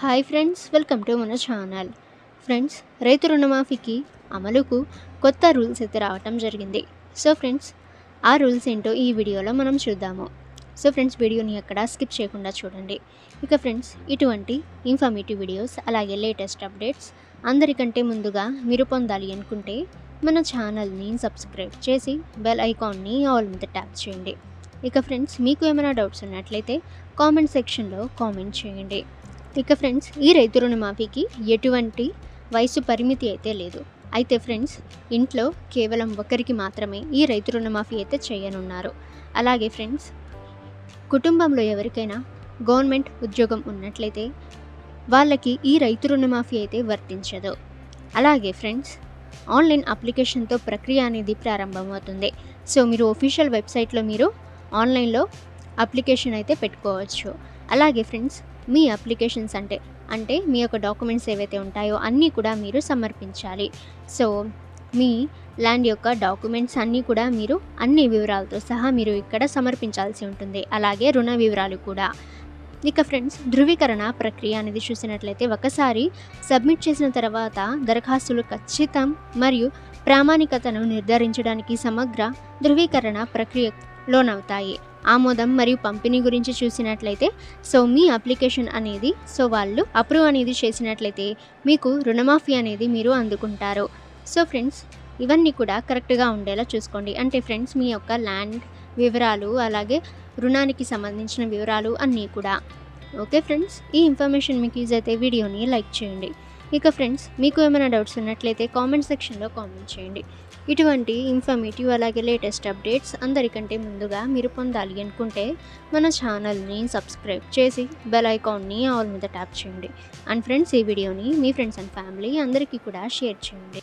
Hi friends welcome to మన channel. Friends రైతు రుణమాఫీకి అమలుకు కొత్త రూల్స్ అయితే రావటం జరిగింది. సో ఫ్రెండ్స్ ఆ రూల్స్ ఏంటో ఈ వీడియోలో మనం చూద్దాము. సో ఫ్రెండ్స్ వీడియోని ఎక్కడ స్కిప్ చేయకుండా చూడండి. ఇక ఫ్రెండ్స్ ఇటువంటి ఇన్ఫర్మేటివ్ వీడియోస్ అలాగే లేటెస్ట్ అప్డేట్స్ అందరికంటే ముందుగా మీరు పొందాలి అనుకుంటే మన ఛానల్ని సబ్స్క్రైబ్ చేసి బెల్ ఐకాన్ని ఆల్ మీద ట్యాప్ చేయండి. ఇక ఫ్రెండ్స్ మీకు ఏమైనా డౌట్స్ ఉన్నట్లయితే కామెంట్ సెక్షన్లో కామెంట్ చేయండి. ఇక ఫ్రెండ్స్ ఈ రైతు రుణమాఫీకి ఎటువంటి వయసు పరిమితి అయితే లేదు. అయితే ఫ్రెండ్స్ ఇంట్లో కేవలం ఒకరికి మాత్రమే ఈ రైతు రుణమాఫీ అయితే చేయనున్నారు. అలాగే ఫ్రెండ్స్ కుటుంబంలో ఎవరికైనా గవర్నమెంట్ ఉద్యోగం ఉన్నట్లయితే వాళ్ళకి ఈ రైతు రుణమాఫీ అయితే వర్తించదు. అలాగే ఫ్రెండ్స్ ఆన్లైన్ అప్లికేషన్తో ప్రక్రియ అనేది ప్రారంభమవుతుంది. సో మీరు ఒఫీషియల్ వెబ్సైట్లో మీరు ఆన్లైన్లో అప్లికేషన్ అయితే పెట్టుకోవచ్చు. అలాగే ఫ్రెండ్స్ మీ అప్లికేషన్స్ అంటే అంటే మీ యొక్క డాక్యుమెంట్స్ ఏవైతే ఉంటాయో అన్నీ కూడా మీరు సమర్పించాలి. సో మీ ల్యాండ్ యొక్క డాక్యుమెంట్స్ అన్నీ కూడా మీరు అన్ని వివరాలతో సహా మీరు ఇక్కడ సమర్పించాల్సి ఉంటుంది. అలాగే రుణ వివరాలు కూడా. ఇక ఫ్రెండ్స్ ధృవీకరణ ప్రక్రియ అనేది చూసినట్లయితే ఒకసారి సబ్మిట్ చేసిన తర్వాత దరఖాస్తులు ఖచ్చితం మరియు ప్రామాణికతను నిర్ధారించడానికి సమగ్ర ధృవీకరణ ప్రక్రియ లోనవుతాయి ఆమోదం మరియు పంపిణీ గురించి చూసినట్లయితే సో మీ అప్లికేషన్ అనేది సో వాళ్ళు అప్రూవ్ అనేది చేసినట్లయితే మీకు రుణమాఫీ అనేది మీరు అందుకుంటారు. సో ఫ్రెండ్స్ ఇవన్నీ కూడా కరెక్ట్గా ఉండేలా చూసుకోండి. అంటే ఫ్రెండ్స్ మీ యొక్క ల్యాండ్ వివరాలు అలాగే రుణానికి సంబంధించిన వివరాలు అన్నీ కూడా. ఓకే ఫ్రెండ్స్ ఈ ఇన్ఫర్మేషన్ మీకు యూజ్ అయితే వీడియోని లైక్ చేయండి. ఇక ఫ్రెండ్స్ మీకు ఏమైనా డౌట్స్ ఉన్నట్లయితే కామెంట్ సెక్షన్లో కామెంట్ చేయండి. ఇటువంటి ఇన్ఫర్మేటివ్ అలాగే లేటెస్ట్ అప్డేట్స్ అందరికంటే ముందుగా మీరు పొందాలి అనుకుంటే మన ఛానల్ని సబ్స్క్రైబ్ చేసి బెల్ ఐకాన్ని ఆల్ మీద ట్యాప్ చేయండి. అండ్ ఫ్రెండ్స్ ఈ వీడియోని మీ ఫ్రెండ్స్ అండ్ ఫ్యామిలీ అందరికీ కూడా షేర్ చేయండి.